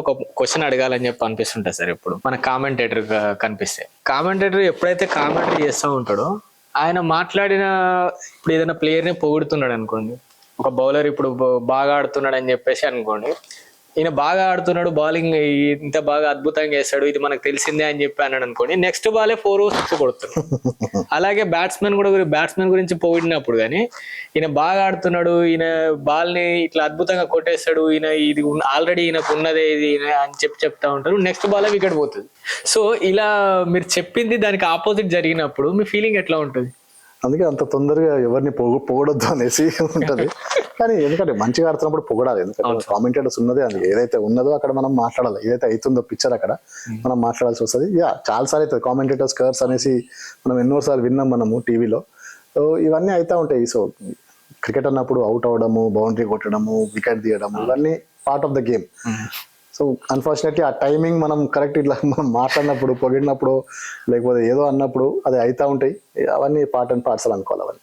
ఒక క్వశ్చన్ అడగాలని చెప్పి అనిపిస్తుంటుంది సార్ ఇప్పుడు మన కామెంటేటర్ కనిపిస్తే. కామెంటేటర్ ఎప్పుడైతే కామెంటరీ చేస్తూ ఉంటాడో ఆయన మాట్లాడిన ఇప్పుడు ఏదైనా ప్లేయర్ని ని పొగుడుతున్నాడు అనుకోండి ఒక బౌలర్ ఇప్పుడు బాగా ఆడుతున్నాడు అని చెప్పేసి అనుకోండి ఈయన బాగా ఆడుతున్నాడు బౌలింగ్ ఇంత బాగా అద్భుతంగా వేస్తాడు ఇది మనకు తెలిసిందే అని చెప్పి అన్నాడు అనుకోండి నెక్స్ట్ బాలే ఫోర్ సిక్స్ కొడుతున్నాడు. అలాగే బ్యాట్స్మెన్ కూడా బ్యాట్స్మెన్ గురించి పొగిడినప్పుడు కానీ ఈయన బాగా ఆడుతున్నాడు ఈయన బాల్ని ఇట్లా అద్భుతంగా కొట్టేస్తాడు ఈయన ఇది ఆల్రెడీ ఈయనకు ఉన్నదే ఇది అని చెప్పి చెప్తా ఉంటారు నెక్స్ట్ బాల్ వికెట్ పోతుంది. సో ఇలా మీరు చెప్పింది దానికి ఆపోజిట్ జరిగినప్పుడు మీ ఫీలింగ్ ఎట్లా ఉంటుంది? అందుకే అంత తొందరగా ఎవరిని పొగ పొగడొద్దు అనేసి ఉంటది. కానీ ఎందుకంటే మంచిగా ఆడుతున్నప్పుడు పొగడాలి. ఎందుకంటే కామెంటేటర్స్ ఉన్నదే అది ఏదైతే ఉన్నదో అక్కడ మనం మాట్లాడాలి. ఏదైతే అవుతుందో పిక్చర్ అక్కడ మనం మాట్లాడాల్సి వస్తుంది. యా చాలా సార్లు అవుతుంది. కామెంటేటర్స్ కర్స్ అనేసి మనం ఎన్నోసార్లు విన్నాం మనము టీవీలో. సో ఇవన్నీ అవుతా ఉంటాయి. సో క్రికెట్ అన్నప్పుడు అవుట్ అవ్వడము బౌండరీ కొట్టడము వికెట్ తీయడము ఇవన్నీ part of the game so unfortunately ఆ టైమింగ్ మనం కరెక్ట్ ఇట్లా మనం మాట్లాడినప్పుడు పొగిడినప్పుడు లేకపోతే ఏదో అన్నప్పుడు అది అవుతూ ఉంటాయి. అవన్నీ పార్ట్ అండ్ పార్సల్ అనుకోవాలి అవన్నీ.